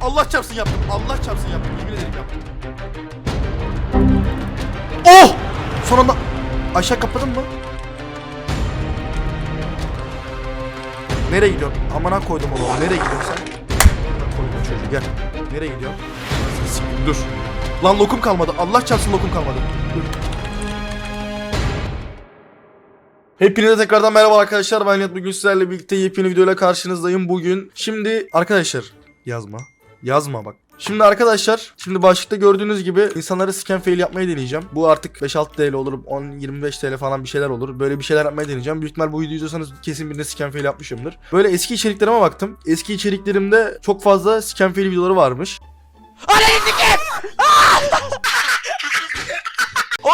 Allah çarpsın yaptım. Allah çarpsın yaptım. Yemin ederim yaptım. Oh! Son anda aşağı kapadın mı? Nereye gidiyorsun? Amına koydum onu. Nereye gidiyorsun sen? Koydum çocuğu gel. Nereye gidiyorsun? Dur. Lan lokum kalmadı. Allah çarpsın lokum kalmadı. Dur. Hepinize tekrardan merhaba arkadaşlar. Ben Nihat. Bugün sizlerle birlikte yepyeni videoyla karşınızdayım. Bugün şimdi arkadaşlar yazma. Yazma bak. Şimdi arkadaşlar, şimdi başlıkta gördüğünüz gibi insanları scan fail yapmayı deneyeceğim. Bu artık 5-6 TL olur, 10-25 TL falan bir şeyler olur. Böyle bir şeyler yapmayı deneyeceğim. Büyük ihtimal bu videoyu izliyorsanız kesin birine scan fail yapmışımdır. Böyle eski içeriklerime baktım. Eski içeriklerimde çok fazla scan fail videoları varmış.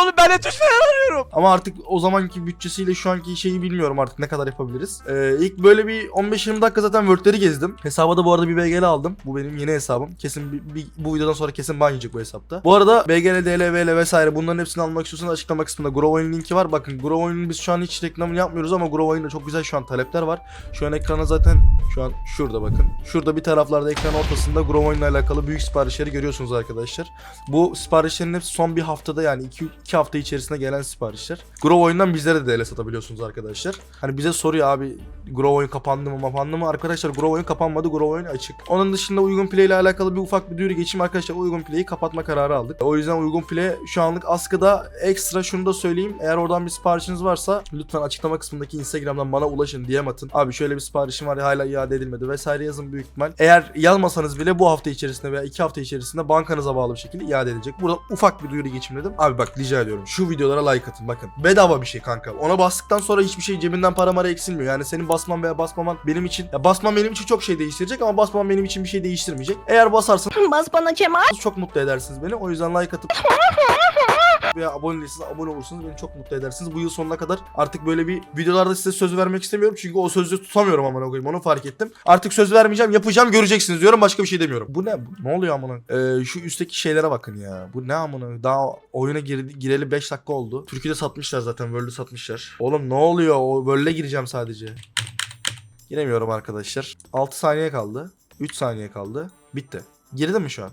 Oğlum ben de tuş falan arıyorum. Ama artık o zamanki bütçesiyle şu anki şeyi bilmiyorum artık ne kadar yapabiliriz. Ee, ilk böyle bir 15-20 dakika zaten Word'leri gezdim. Hesaba da bu arada bir BGL aldım. Bu benim yeni hesabım. Kesin bir, bir- bu videodan sonra kesin ban bu hesapta. Bu arada BGL, DLVL vesaire bunların hepsini almak istiyorsanız açıklama kısmında Growcoin linki var. Bakın Growcoin'in biz şu an hiç reklamını yapmıyoruz ama Growcoin'de çok güzel şu an talepler var. Şu an ekrana zaten şu an şurada bakın. Şurada bir taraflarda ekran ortasında Growcoin ile alakalı büyük siparişleri görüyorsunuz arkadaşlar. Bu siparişlerin hepsi son bir haftada yani 2 hafta içerisinde gelen siparişler. Grow oyundan bizlere de DL satabiliyorsunuz arkadaşlar. Hani bize soruyor abi Grow oyun kapandı mı kapandı mı? Arkadaşlar Grow oyun kapanmadı Grow oyun açık. Onun dışında uygun play ile alakalı bir ufak bir duyuru geçeyim arkadaşlar. Uygun play'i kapatma kararı aldık. O yüzden uygun play şu anlık askıda ekstra şunu da söyleyeyim. Eğer oradan bir siparişiniz varsa lütfen açıklama kısmındaki Instagram'dan bana ulaşın DM atın. Abi şöyle bir siparişim var hala iade edilmedi vesaire yazın büyük ihtimal. Eğer yazmasanız bile bu hafta içerisinde veya iki hafta içerisinde bankanıza bağlı bir şekilde iade edilecek. Burada ufak bir duyuru geçeyim dedim. Abi bak rica ediyorum şu videolara like atın bakın. Bedava bir şey kanka. Ona bastıktan sonra hiçbir şey cebinden para mara eksilmiyor. Yani senin basman veya basmaman benim için ya basman benim için çok şey değiştirecek ama basmaman benim için bir şey değiştirmeyecek. Eğer basarsanız Bas bana Kemal. çok mutlu edersiniz beni. O yüzden like atıp veya abone değilseniz abone olursanız beni çok mutlu edersiniz. Bu yıl sonuna kadar artık böyle bir videolarda size söz vermek istemiyorum. Çünkü o sözü tutamıyorum amına koyayım. Onu fark ettim. Artık söz vermeyeceğim. Yapacağım göreceksiniz diyorum. Başka bir şey demiyorum. Bu ne? Ne oluyor amına? Ee, şu üstteki şeylere bakın ya. Bu ne amına? Daha oyuna gir- gireli 5 dakika oldu. Türkiye'de satmışlar zaten. World'ü satmışlar. Oğlum ne oluyor? O World'e gireceğim sadece. Giremiyorum arkadaşlar. 6 saniye kaldı. 3 saniye kaldı. Bitti. Girdi mi şu an?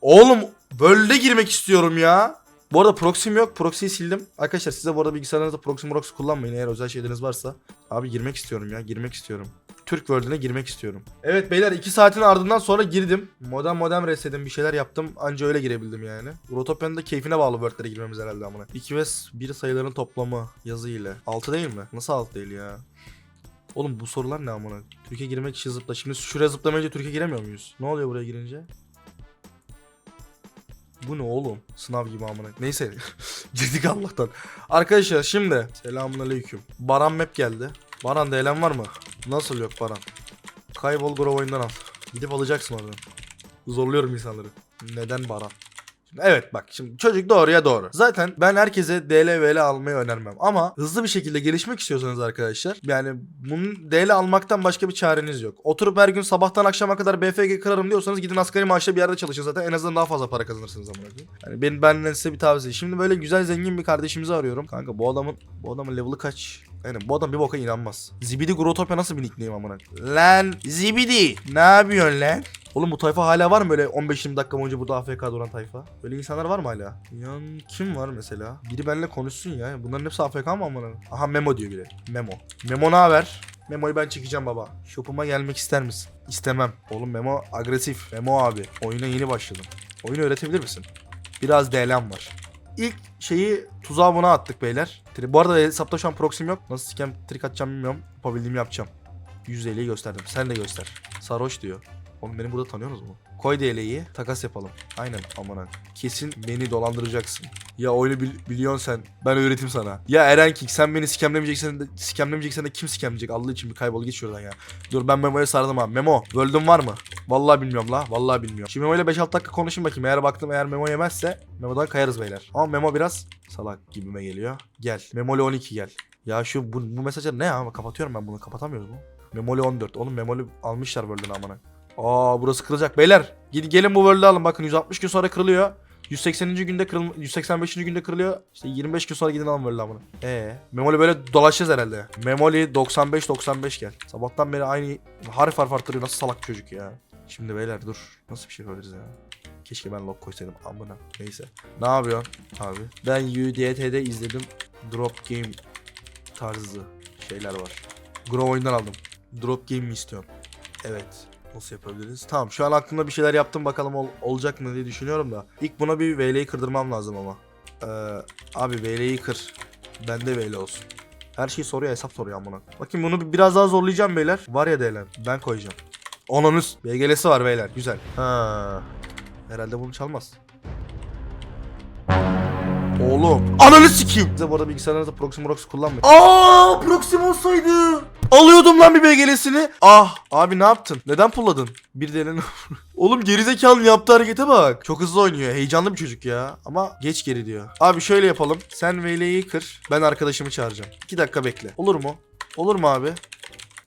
Oğlum World'e girmek istiyorum ya. Bu arada proxy'm yok. Proxy'yi sildim. Arkadaşlar size bu arada bilgisayarınızda proxy proxy kullanmayın eğer özel şeyleriniz varsa. Abi girmek istiyorum ya. Girmek istiyorum. Türk World'üne girmek istiyorum. Evet beyler 2 saatin ardından sonra girdim. Modem modem resetledim bir şeyler yaptım. Anca öyle girebildim yani. Rotopia'nın da keyfine bağlı World'lere girmemiz herhalde amına. 2 ve 1 sayıların toplamı yazı ile. 6 değil mi? Nasıl 6 değil ya? Oğlum bu sorular ne amına? Türkiye girmek için zıpla. Şimdi şuraya zıplamayınca Türkiye giremiyor muyuz? Ne oluyor buraya girince? Bu ne oğlum? Sınav gibi amına. Neyse. Girdik Allah'tan. Arkadaşlar şimdi. Selamun aleyküm. Baran map geldi. Baran DLM var mı? Nasıl yok Baran? Kaybol Grove oyundan al. Gidip alacaksın oradan. Zorluyorum insanları. Neden Baran? Şimdi evet bak şimdi çocuk doğruya doğru. Zaten ben herkese DL almayı önermem. Ama hızlı bir şekilde gelişmek istiyorsanız arkadaşlar yani bunun DL almaktan başka bir çareniz yok. Oturup her gün sabahtan akşama kadar BFG kırarım diyorsanız gidin asgari maaşla bir yerde çalışın zaten en azından daha fazla para kazanırsınız amına. Yani ben benden size bir tavsiye. Şimdi böyle güzel zengin bir kardeşimizi arıyorum. Kanka bu adamın bu adamın level'ı kaç? Aynen bu adam bir boka inanmaz. Zibidi Grotopya nasıl bir nickname amına? Lan Zibidi ne yapıyorsun lan? Oğlum bu tayfa hala var mı böyle 15-20 dakika boyunca burada AFK duran tayfa? Böyle insanlar var mı hala? Yan kim var mesela? Biri benimle konuşsun ya. Bunların hepsi AFK mı amına? Aha Memo diyor biri. Memo. Memo ne haber? Memo'yu ben çekeceğim baba. Shop'uma gelmek ister misin? İstemem. Oğlum Memo agresif. Memo abi. Oyuna yeni başladım. Oyunu öğretebilir misin? Biraz DL'm var. İlk şeyi tuzağa buna attık beyler. Bu arada hesapta şu an proxy'm yok. Nasıl scam trik atacağım bilmiyorum. Yapabildiğimi yapacağım. 150'yi gösterdim. Sen de göster. Sarhoş diyor. Oğlum beni burada tanıyorsunuz mu? Koy DL'yi takas yapalım. Aynen amına. Kesin beni dolandıracaksın. Ya oyunu bil- biliyorsun sen. Ben öğretim sana. Ya Eren King sen beni skemlemeyeceksen de, skemlemeyeceksen de kim skemleyecek? Allah için bir kaybol git şuradan ya. Dur ben Memo'ya sardım abi. Memo böldüm var mı? Vallahi bilmiyorum la. Vallahi bilmiyorum. Şimdi Memo ile 5-6 dakika konuşayım bakayım. Eğer baktım eğer Memo yemezse Memo'dan kayarız beyler. Ama Memo biraz salak gibime geliyor. Gel. Memoli 12 gel. Ya şu bu, bu mesajlar ne ya? Kapatıyorum ben bunu. Kapatamıyoruz mu? Memoli 14. Oğlum Memoli almışlar World'ün amına. Aa burası kırılacak beyler. Gelin bu World'ü alın bakın 160 gün sonra kırılıyor. 180. günde kırıl 185. günde kırılıyor. İşte 25 gün sonra gidin alın böyle amına. Ee, Memoli böyle dolaşacağız herhalde. Memoli 95 95 gel. Sabahtan beri aynı harf harf arttırıyor. Nasıl salak çocuk ya. Şimdi beyler dur. Nasıl bir şey yapabiliriz ya? Keşke ben log koysaydım amına. Neyse. Ne yapıyorsun abi? Ben UDT'de izledim. Drop game tarzı şeyler var. Grow oyundan aldım. Drop game mi istiyorsun? Evet. Nasıl yapabiliriz? Tamam şu an aklımda bir şeyler yaptım bakalım ol- olacak mı diye düşünüyorum da. İlk buna bir VL'yi kırdırmam lazım ama. Ee, abi VL'yi kır. Bende VL olsun. Her şeyi soruyor hesap soruyor amına. Bakayım bunu bir- biraz daha zorlayacağım beyler. Var ya DLM. Ben koyacağım. Onunuz. BGL'si var beyler. Güzel. Ha. Herhalde bunu çalmaz. Oğlum. Ananı sikeyim. Size bu arada bilgisayarınızda Proximo Prox kullanmayın. Aa, Proximo olsaydı. Alıyordum lan bir BGL'sini. Ah abi ne yaptın? Neden pulladın? Bir delen. Oğlum gerizekalı yaptığı harekete bak. Çok hızlı oynuyor. Heyecanlı bir çocuk ya. Ama geç geri diyor. Abi şöyle yapalım. Sen VL'yi kır. Ben arkadaşımı çağıracağım. 2 dakika bekle. Olur mu? Olur mu abi?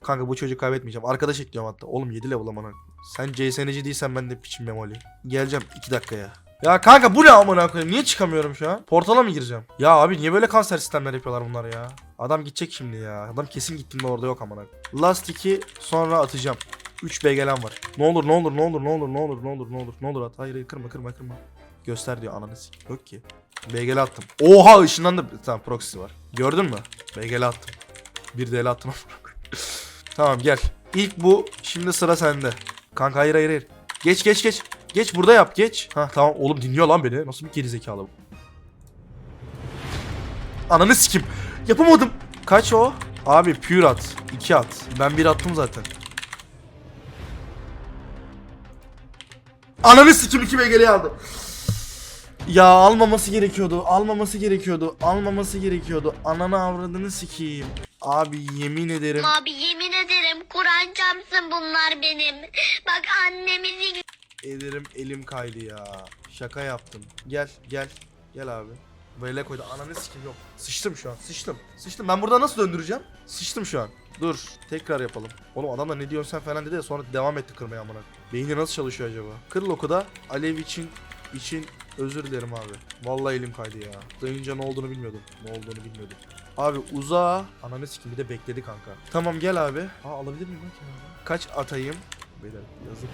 Kanka bu çocuğu kaybetmeyeceğim. Arkadaş ekliyorum hatta. Oğlum 7 level amına. Sen CSN'ci değilsen ben de piçim memoli. Geleceğim 2 dakikaya. Ya kanka bu ne amına koyayım? Niye çıkamıyorum şu an? Portala mı gireceğim? Ya abi niye böyle kanser sistemler yapıyorlar bunlar ya? Adam gidecek şimdi ya. Adam kesin gittiğinde orada yok amına. Last 2 sonra atacağım. 3 BG'lem var. Ne olur ne olur ne olur ne olur ne olur ne olur ne olur ne olur at. Hayır hayır kırma kırma kırma. Göster diyor ananı. Yok ki. BG'l attım. Oha ışınlandı. Tamam proxy var. Gördün mü? BG'l attım. Bir DL attım. tamam gel. İlk bu. Şimdi sıra sende. Kanka hayır hayır hayır. Geç geç geç. Geç burada yap geç. Ha tamam oğlum dinliyor lan beni. Nasıl bir gerizekalı bu? Ananı sikim. Yapamadım. Kaç o? Abi pure at. 2 at. Ben bir attım zaten. Ananı sikim 2 BG'li aldım. Ya almaması gerekiyordu. Almaması gerekiyordu. Almaması gerekiyordu. Ananı avradını sikeyim. Abi yemin ederim. Abi yemin ederim Kur'an çarpsın bunlar benim. Bak annemizi Ederim elim kaydı ya. Şaka yaptım. Gel gel. Gel abi. Böyle koydu. Ananı sikim yok. Sıçtım şu an. Sıçtım. Sıçtım. Ben burada nasıl döndüreceğim? Sıçtım şu an. Dur. Tekrar yapalım. Oğlum adam da ne diyorsun sen falan dedi ya sonra devam etti kırmaya amına. Beyni nasıl çalışıyor acaba? Kır loku da Alev için için özür dilerim abi. Vallahi elim kaydı ya. Dayınca ne olduğunu bilmiyordum. Ne olduğunu bilmiyordum. Abi uzağa. Ananı sikim bir de bekledi kanka. Tamam gel abi. Aa alabilir miyim lan kenara? Kaç atayım? Beyler yazık.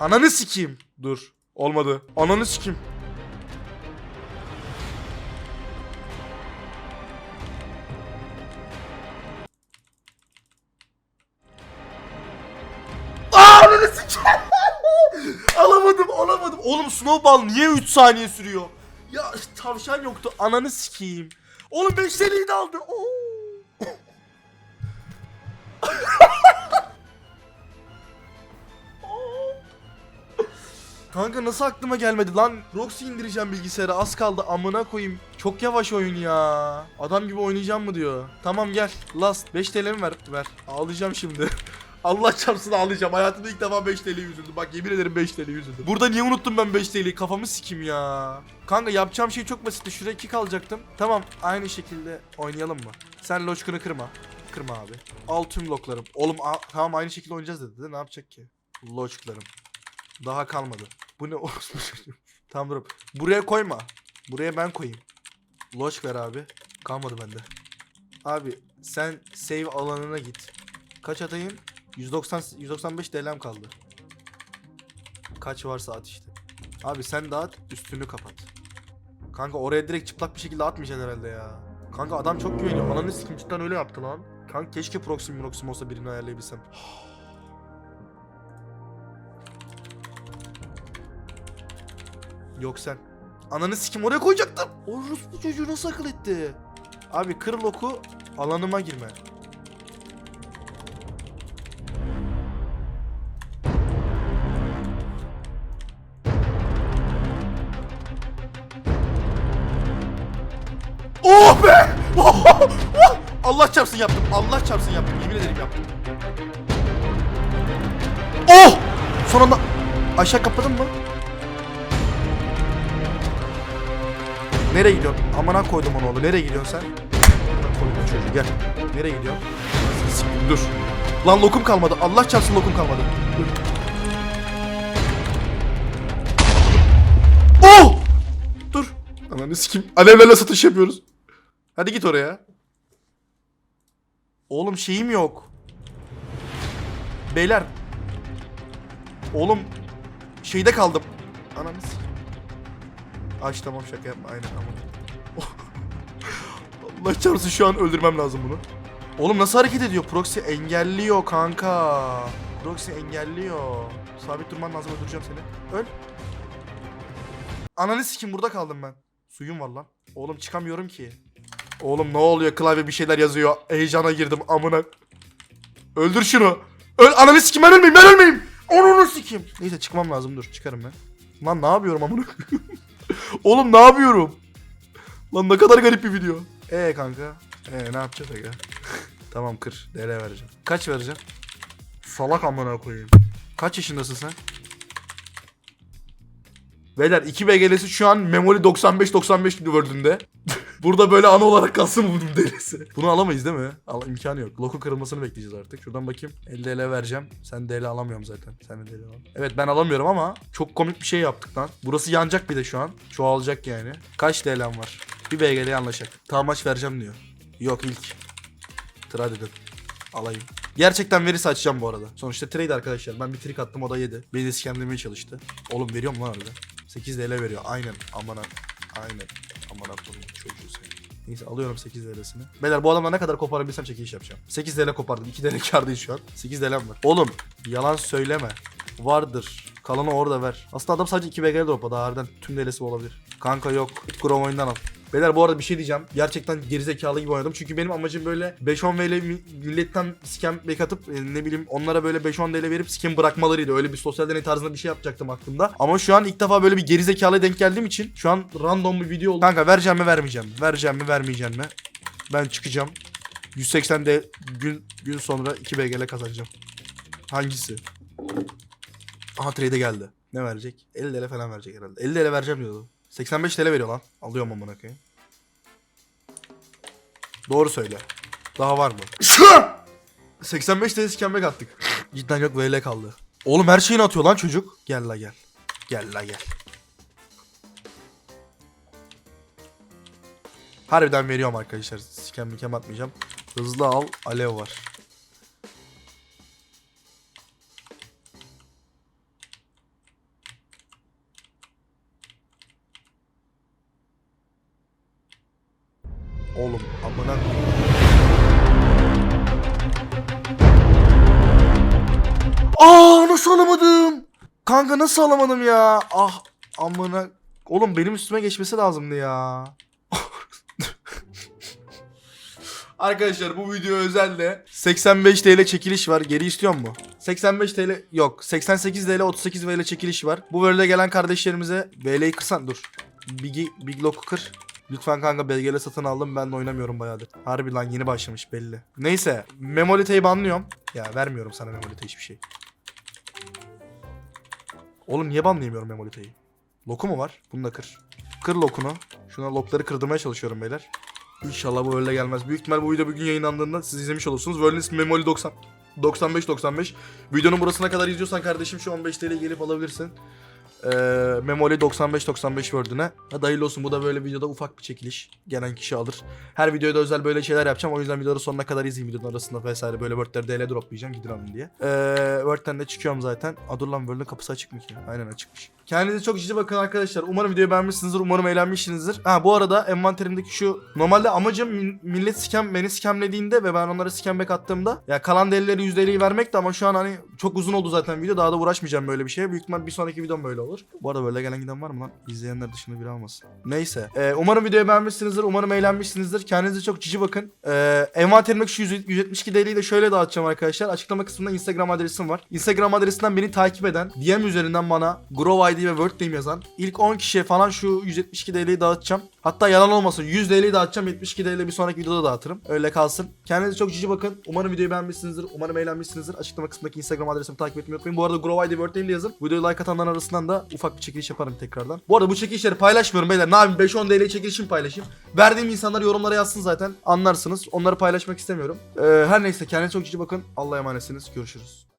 Ananı sikeyim. Dur. Olmadı. Ananı sikeyim. Alamadım, alamadım. Oğlum snowball niye 3 saniye sürüyor? Ya tavşan yoktu. Ananı sikeyim. Oğlum 5 TL'yi de aldı. Oo. Kanka nasıl aklıma gelmedi lan? Roxy indireceğim bilgisayara az kaldı amına koyayım. Çok yavaş oyun ya. Adam gibi oynayacağım mı diyor. Tamam gel. Last 5 TL'mi ver. Ver. Ağlayacağım şimdi. Allah çarpsın ağlayacağım. Hayatımda ilk defa 5 TL üzüldüm. Bak yemin ederim 5 TL üzüldüm. Burada niye unuttum ben 5 TL'yi? Kafamı sikim ya. Kanka yapacağım şey çok basitti. Şuraya kick alacaktım. Tamam aynı şekilde oynayalım mı? Sen loçkunu kırma. Kırma abi. Al tüm loklarım. Oğlum tamam aynı şekilde oynayacağız dedi. de Ne yapacak ki? Loçklarım. Daha kalmadı. Bu ne orospu çocuğu? Tamam dur. Buraya koyma. Buraya ben koyayım. Loş ver abi. Kalmadı bende. Abi sen save alanına git. Kaç atayım? 190 195 DL'm kaldı. Kaç varsa at işte. Abi sen dağıt üstünü kapat. Kanka oraya direkt çıplak bir şekilde atmayacaksın herhalde ya. Kanka adam çok güveniyor. Ananı sikim cidden öyle yaptı lan. Kanka keşke Proxim Proxim olsa birini ayarlayabilsem. Yok sen. Ananı sikim oraya koyacaktım. Orospu çocuğu nasıl akıl etti? Abi kır loku alanıma girme. Oh be! Allah çarpsın yaptım. Allah çarpsın yaptım. Yemin ederim yaptım. Oh! Son anda aşağı kapadın mı? Nereye gidiyorsun? Amına koydum onu oğlu. Nereye gidiyorsun sen? Koydum çocuğu gel. Nereye gidiyorsun? Sikeyim, Dur. Lan lokum kalmadı. Allah çarpsın lokum kalmadı. Dur. Oh! Dur. Ananı sikeyim. Alevlerle satış yapıyoruz. Hadi git oraya. Oğlum şeyim yok. Beyler. Oğlum şeyde kaldım. Ananı sikeyim. Aç tamam şaka yapma aynen tamam. Allah çarpsın şu an öldürmem lazım bunu. Oğlum nasıl hareket ediyor? Proxy engelliyor kanka. Proxy engelliyor. Sabit durman lazım öldüreceğim seni. Öl. Ananı sikim burada kaldım ben. Suyum var lan. Oğlum çıkamıyorum ki. Oğlum ne oluyor? Klavye bir şeyler yazıyor. Heyecana girdim amına. Öldür şunu. Öl ananı sikim ben ölmeyeyim ben ölmeyeyim. Onu sikim. Neyse çıkmam lazım dur çıkarım ben. Lan ne yapıyorum amına? Oğlum ne yapıyorum? Lan ne kadar garip bir video. Ee kanka. Ee ne yapacağız aga? tamam kır. DL vereceğim. Kaç vereceğim? Salak amına koyayım. Kaç yaşındasın sen? Beyler 2 BGL'si şu an Memoli 95-95 Word'ünde. Burada böyle ana olarak kalsın bunun delisi. Bunu alamayız değil mi? Al, imkanı yok. Loku kırılmasını bekleyeceğiz artık. Şuradan bakayım. 50 DL vereceğim. Sen DL alamıyorum zaten. Sen de DL al. Evet ben alamıyorum ama çok komik bir şey yaptık lan. Burası yanacak bir de şu an. Çoğalacak yani. Kaç DL'm var? Bir BGL anlaşacak. Tamam maç vereceğim diyor. Yok ilk. Trade dedim. Alayım. Gerçekten verirse açacağım bu arada. Sonuçta trade arkadaşlar. Ben bir trick attım o da yedi. Beni de scamlemeye çalıştı. Oğlum veriyorum lan arada. 8 DL veriyor. Aynen. Aman Aynen. Aman Allah'ım çocuğu sen. Neyse alıyorum 8 DL'sini. Beyler bu adamla ne kadar koparabilsem çekiliş yapacağım. 8 DL kopardım. 2 DL kardayız şu an. 8 DL'm var. Oğlum yalan söyleme. Vardır. Kalanı orada ver. Aslında adam sadece 2 BG'ye dropladı. Harbiden tüm DL'si olabilir. Kanka yok. Grom oyundan al. Beyler bu arada bir şey diyeceğim. Gerçekten gerizekalı gibi oynadım. Çünkü benim amacım böyle 5-10 VL mi- milletten scam back atıp e, ne bileyim onlara böyle 5-10 DL verip scam bırakmalarıydı. Öyle bir sosyal deney tarzında bir şey yapacaktım aklımda. Ama şu an ilk defa böyle bir gerizekalıya denk geldiğim için şu an random bir video oldu. Kanka vereceğim mi vermeyeceğim mi? Vereceğim mi vermeyeceğim mi? Ben çıkacağım. 180 de gün gün sonra 2 BGL kazanacağım. Hangisi? Aha trade geldi. Ne verecek? 50 TL falan verecek herhalde. 50 TL vereceğim diyordu. 85 TL veriyor lan. Alıyorum amına koyayım. Doğru söyle. Daha var mı? 85 TL scamback attık. Cidden yok VL kaldı. Oğlum her şeyini atıyor lan çocuk. Gel la gel. Gel la gel. Harbiden veriyorum arkadaşlar. Scam mikem atmayacağım. Hızlı al. Alev var. Oğlum amına Aa nasıl alamadım? Kanka nasıl alamadım ya? Ah amına Oğlum benim üstüme geçmesi lazımdı ya. Arkadaşlar bu video özelde 85 TL çekiliş var. Geri istiyor mu? 85 TL yok. 88 TL 38 VL çekiliş var. Bu böyle gelen kardeşlerimize VL'yi kırsan dur. Big'i Big Lock'u kır. Lütfen kanka belgele satın aldım ben de oynamıyorum bayağıdır. Harbi lan yeni başlamış belli. Neyse Memolite'yi banlıyorum. Ya vermiyorum sana Memolite hiçbir şey. Oğlum niye banlayamıyorum Memolite'yi? Loku mu var? Bunu da kır. Kır lokunu. Şuna lokları kırdırmaya çalışıyorum beyler. İnşallah bu öyle gelmez. Büyük ihtimal bu video bugün yayınlandığında siz izlemiş olursunuz. World'in Memoli 90. 95 95. Videonun burasına kadar izliyorsan kardeşim şu 15 TL gelip alabilirsin. Ee, Memoli 95 95 Word'üne. Hadi hayırlı olsun bu da böyle videoda ufak bir çekiliş. Gelen kişi alır. Her videoda özel böyle şeyler yapacağım. O yüzden videoları sonuna kadar izleyin videonun arasında vesaire. Böyle Word'leri DL droplayacağım gidin alın diye. Ee, Word'den de çıkıyorum zaten. Aa dur lan Word'ün kapısı açık mı ki? Aynen açıkmış. Kendinize çok ciddi bakın arkadaşlar. Umarım videoyu beğenmişsinizdir. Umarım eğlenmişsinizdir. Ha bu arada envanterimdeki şu normalde amacım millet scam beni scamlediğinde ve ben onlara scam back attığımda ya kalan delileri %50'yi vermekti ama şu an hani çok uzun oldu zaten video. Daha da uğraşmayacağım böyle bir şeye. Büyük ihtimal bir sonraki videom böyle olur. Bu arada böyle gelen giden var mı lan? İzleyenler dışında biri almasın. Neyse. Ee, umarım videoyu beğenmişsinizdir. Umarım eğlenmişsinizdir. Kendinize çok cici bakın. Ee, envanterimdeki şu 100 172 DL'yi de şöyle dağıtacağım arkadaşlar. Açıklama kısmında Instagram adresim var. Instagram adresinden beni takip eden, DM üzerinden bana Grow ID ve Word Name yazan ilk 10 kişiye falan şu 172 DL'yi dağıtacağım. Hatta yalan olmasın 100 TL'yi dağıtacağım 72 TL bir sonraki videoda dağıtırım. Öyle kalsın. Kendinize çok cici bakın. Umarım videoyu beğenmişsinizdir. Umarım eğlenmişsinizdir. Açıklama kısmındaki Instagram adresimi takip etmeyi unutmayın. Bu arada ID World Name'de yazın. Videoyu like atanların arasından da ufak bir çekiliş yaparım tekrardan. Bu arada bu çekilişleri paylaşmıyorum beyler. Ne yapayım 5-10 TL çekilişimi paylaşayım. Verdiğim insanlar yorumlara yazsın zaten. Anlarsınız. Onları paylaşmak istemiyorum. Ee, her neyse kendinize çok cici bakın. Allah'a emanetsiniz. Görüşürüz.